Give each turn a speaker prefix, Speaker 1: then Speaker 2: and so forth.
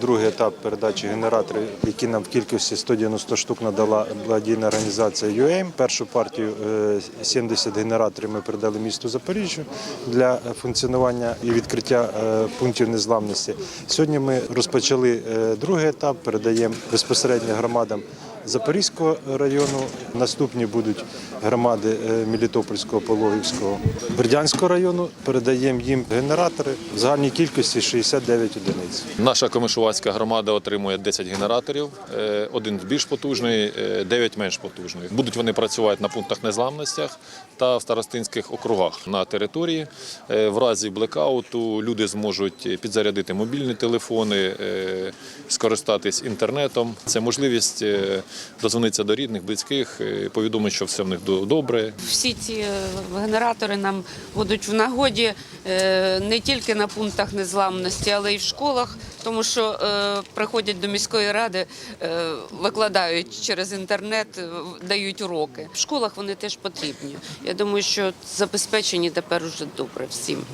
Speaker 1: Другий етап передачі генераторів, які нам в кількості 190 штук надала благодійна організація UAIM. Першу партію е, 70 генераторів ми передали місту Запоріжжю для е, функціонування і відкриття е, пунктів незламності. Сьогодні ми розпочали е, другий етап, передаємо безпосередньо громадам. Запорізького району наступні будуть громади е, Мелітопольського, Пологівського, Бердянського району. Передаємо їм генератори в загальній кількості 69 одиниць.
Speaker 2: Наша комишувацька громада отримує 10 генераторів, е, один більш потужний, е, 9 менш потужних. Будуть вони працювати на пунктах незламностях та в старостинських округах на території. Е, В разі блекауту люди зможуть підзарядити мобільні телефони, е, скористатись інтернетом. Це можливість е, дозвонитися до рідних, близьких, е, повідомити, що все в них до- добре,
Speaker 3: Всі ці е, генератори нам будуть в нагоді е, не тільки на пунктах незламності, але й в школах, тому що е, приходять до міської ради, е, викладають через інтернет, е, дають уроки. В школах вони теж потрібні. Я думаю, що забезпечені тепер уже добре всім.